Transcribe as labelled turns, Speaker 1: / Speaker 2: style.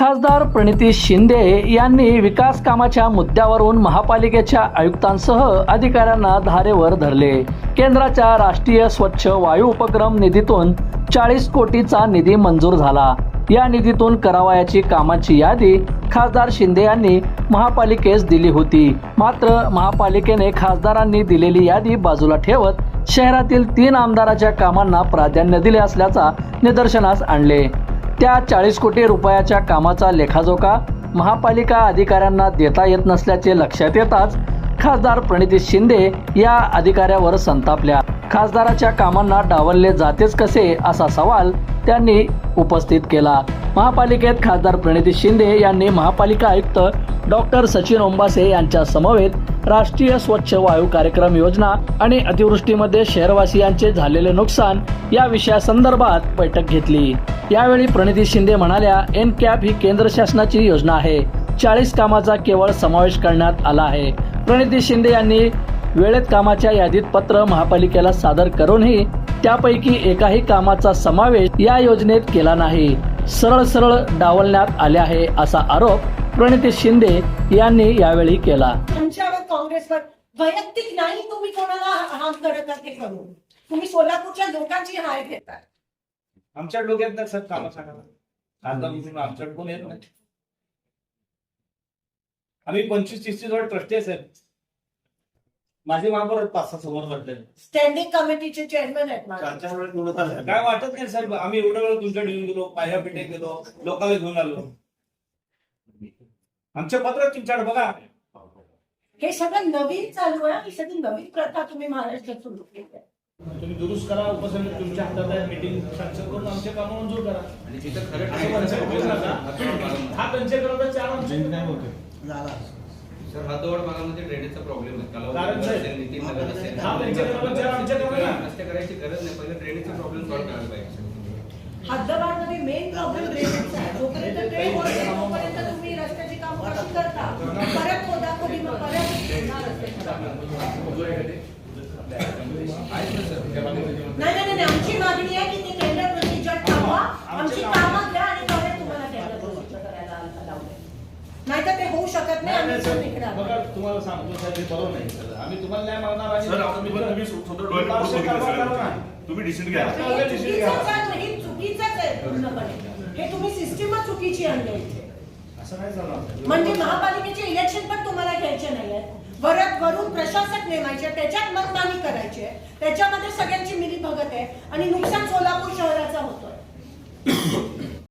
Speaker 1: खासदार प्रणिती शिंदे यांनी विकास कामाच्या मुद्द्यावरून महापालिकेच्या आयुक्तांसह अधिकाऱ्यांना धारेवर धरले. केंद्राच्या राष्ट्रीय स्वच्छ वायू उपक्रम निधीतून चाळीस कोटीचा निधी मंजूर झाला. या निधीतून करावयाची कामाची यादी खासदार शिंदे यांनी महापालिकेस दिली होती. मात्र महापालिकेने खासदारांनी दिलेली यादी बाजूला ठेवत शहरातील तीन आमदाराच्या कामांना प्राधान्य दिले असल्याचा निदर्शनास आणले. त्या चाळीस कोटी रुपयाच्या कामाचा लेखाजोखा महापालिका अधिकाऱ्यांना देता येत नसल्याचे लक्षात येताच खासदार प्रणिती शिंदे या अधिकाऱ्यावर संतापल्या. खासदाराच्या कामांना डावलले जातेच कसे असा सवाल त्यांनी उपस्थित केला. महापालिकेत खासदार प्रणिती शिंदे यांनी महापालिका आयुक्त डॉक्टर सचिन ओंबासे यांच्या समवेत राष्ट्रीय स्वच्छ वायू कार्यक्रम योजना आणि अतिवृष्टीमध्ये शहरवासियांचे झालेले नुकसान या विषयासंदर्भात बैठक घेतली. यावेळी प्रणिती शिंदे म्हणाल्या एन कॅप ही केंद्र शासनाची योजना आहे. चाळीस कामाचा केवळ समावेश करण्यात आला आहे. प्रणिती शिंदे यांनी वेळेत कामाच्या यादीत पत्र महापालिकेला सादर करूनही त्यापैकी एकाही कामाचा समावेश या योजनेत केला नाही. सरळ सरळ डावलण्यात आले आहे असा आरोप प्रणिती शिंदे यांनी यावेळी केला.
Speaker 2: काँग्रेसवर वैयक्तिक नाही तुम्ही कोणाला हाम करत तुम्ही सोलापूरच्या लोकांची हाय घेताय.
Speaker 3: आमच्या डोक्यात नाही सर कामं सांगा खासदार म्हणून आमच्याकडे कोण येत नाही. आम्ही पंचवीस तीस वर ट्रस्टी आहे साहेब माझे महापौर पाच सहा समोर वाटले
Speaker 2: स्टँडिंग कमिटीचे चेअरमन आहेत माझे.
Speaker 3: काय वाटत नाही साहेब आम्ही एवढं वेळ तुमच्याकडे येऊन गेलो पाया पिठे गेलो लोकांना घेऊन आलो. आमचे पत्र आहेत तुमच्याकडे बघा.
Speaker 2: हे सगळं नवीन चालू आहे ही सगळी नवीन प्रथा तुम्ही महाराष्ट्रात सुरू केली आहे.
Speaker 3: तुम्ही दुरुस्त करा उपसमिती तुमच्या हातात आहे मीटिंग सँक्शन करून आमचे काम मंजूर करा
Speaker 4: आणि जिथं खरं
Speaker 3: असं पंचायत करू नका. हा पंचायत करता चार आमचे
Speaker 4: सर हातोड भागामध्ये ड्रेनेजचा प्रॉब्लेम आहे
Speaker 3: कारण
Speaker 4: कालावधी
Speaker 3: साहेब,
Speaker 4: असेल, नितीन नगर असेल.
Speaker 3: हा आमच्या.
Speaker 4: रस्ते करायची गरज नाही पहिले ड्रेनेजचा प्रॉब्लेम सॉल्व्ह करायला पाहिजे
Speaker 2: हद्दवाढमध्ये मेन प्रॉब्लेम ड्रेनेजचा आहे जोपर्यंत ड्रेन होत नाही, तोपर्यंत तुम्ही रस्त्याची कामं करता परत खोदाखोदी मग परत पुन्हा रस्त्याची कामं. नाही नाही नाही आमची मागणी आहे की ते टेंडर प्रोसिजर थांबवा. आमची कामं घ्या आणि परत तुम्हाला टेंडर प्रोसिजर करायला लावले नाहीतर ते होऊ शकत नाही आम्ही
Speaker 3: बघा तुम्हाला सांगतो हे बरोबर नाही सर. आम्ही तुम्हाला न्याय मागणार आणि
Speaker 5: सर आपण पण तुम्ही स्वतः डोळ्यात बघून
Speaker 3: पावसाळ्यात
Speaker 5: बघितलं
Speaker 3: कारभार करा
Speaker 5: सर.
Speaker 3: ना.
Speaker 5: तुम्ही डिसिजन घ्या.
Speaker 2: हे चुकीचंच आहे, हे चुकीचंच आहे पूर्णपणे. हे तुम्ही सिस्टीमच चुकीची आणली इथे
Speaker 3: असं नाही चालणार. साहेब.
Speaker 2: म्हणजे महापालिकेचे इलेक्शन पण वरत वरून प्रशासक नेमायचे त्याच्यात मनमानी करायची. आहे त्याच्यामध्ये सगळ्यांची मिली भगत आहे आणि नुकसान सोलापूर शहराचा होतोय.